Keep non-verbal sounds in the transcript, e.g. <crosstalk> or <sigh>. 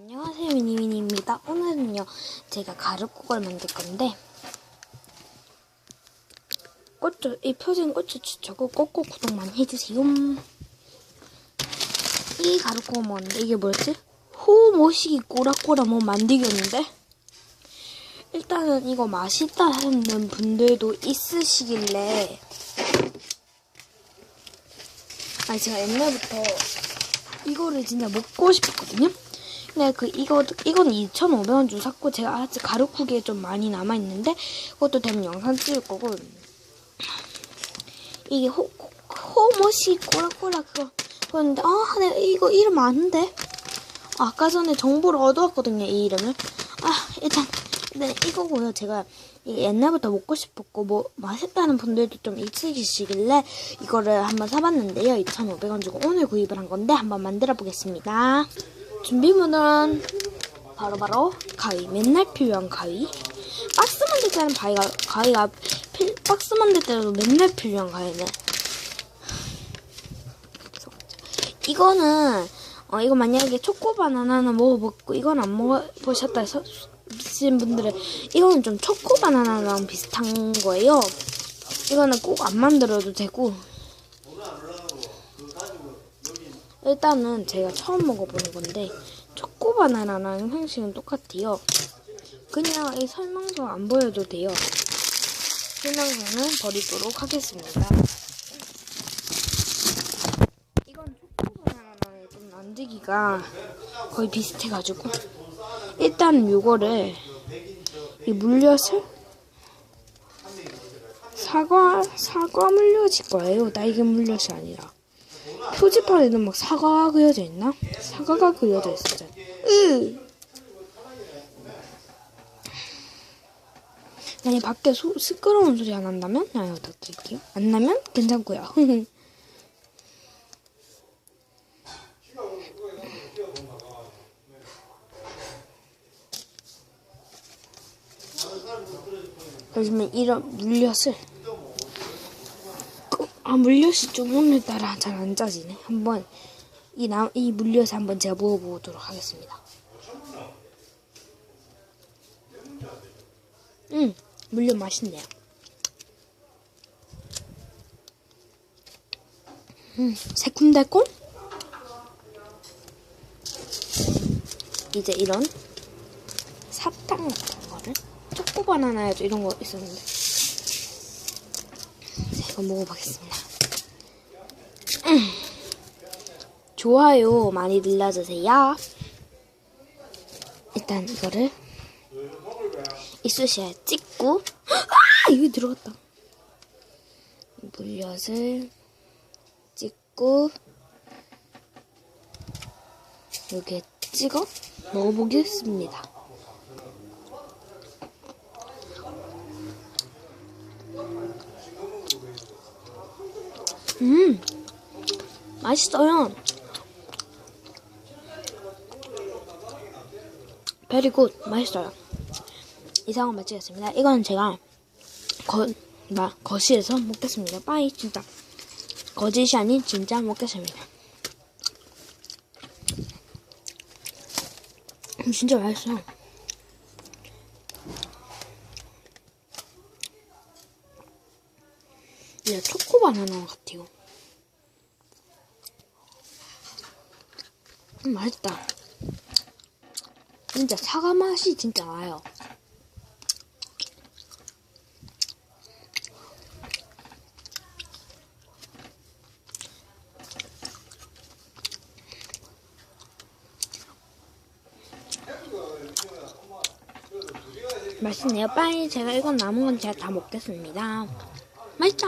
안녕하세요 미니미니입니다. 오늘은요 제가 가루국을 만들 건데 꽃주 이 표정 꽃주 추천고 꼭꼭 구독 많이 해주세요. 이 가루국을 먹는데 이게 뭐였지? 호모시기 꼬라꼬라 뭐 만들겠는데 일단은 이거 맛있다 하는 분들도 있으시길래 아니 제가 옛날부터 이거를 진짜 먹고 싶었거든요. 근데 그 이거 이건 2,500원 주고 샀고 제가 아직 가루국에 좀 많이 남아 있는데 그것도 되면 영상 찍을 거고. 이게 호 호모시 꼬라꼬라 그거 그런데 아 내가 이거 이름 아는데? 아, 아까 전에 정보를 얻어왔거든요 이 이름을. 아 일단 네 이거고요. 제가 옛날부터 먹고 싶었고 뭐 맛있다는 분들도 좀 있으시길래 이거를 한번 사봤는데요. 2,500원 주고 오늘 구입을 한 건데 한번 만들어 보겠습니다 준비물은 바로 바로 가위 맨날 필요한 가위. 박스 만들 때는 가위가 가위가 필, 박스 만들 때도 맨날 필요한 가위네. 이거는 어 이거 만약에 초코 바나나는 먹어봤고 이건 안 먹어보셨다 해서 신 분들은 이거는 좀 초코 바나나랑 비슷한 거예요. 이거는 꼭 안 만들어도 되고 일단은 제가 처음 먹어보는 건데 초코 바나나랑 형식은 똑같아요. 그냥 이 설명서 안 보여도 돼요. 설명서는 버리도록 하겠습니다. 이건 초코 바나나랑 좀 만들기가 거의 비슷해가지고 일단 요거를 이 물엿을 사과 사과 물엿일 거예요. 딸기 물엿이 아니라 표지판에는 막 사과가 그려져 있나? 사과가 그려져. 으. 만약 밖에 소, 시끄러운 소리 안 난다면 양해 부탁드릴게요. 안 나면 괜찮고요. <laughs> 요즘에 이런 물엿을 그- 아 물엿이 좀 오늘따라 잘 안 짜지네. 한번 이 나 이 물엿 한번 제가 먹어보도록 하겠습니다. 음 물엿 맛있네요. 음 새콤달콤. 이제 이런 사탕 같은 거를 초코 바나나에도 이런 거 있었는데 자 이거 먹어보겠습니다. 음. 좋아요. 많이 눌러주세요. 일단 이거를 이쑤시에 찍고 아! 이거 들어갔다. 물엿을 찍고 여기에 찍어 먹어보겠습니다 음, 맛있어요. 베리굿, 맛있어요. 이상한 맛 찍었습니다. 이건 제가 거, 나, 거실에서 먹겠습니다. 빠이, 진짜. 거짓이 아닌 진짜 먹겠습니다. 음, 진짜 맛있어요. 이게 초코 바나나 같아요. 음, 맛있다. 진짜 사과 맛이 진짜 나요. 맛있네요. 빨리 제가 이건 남은 건 제가 다 먹겠습니다. 맛있다.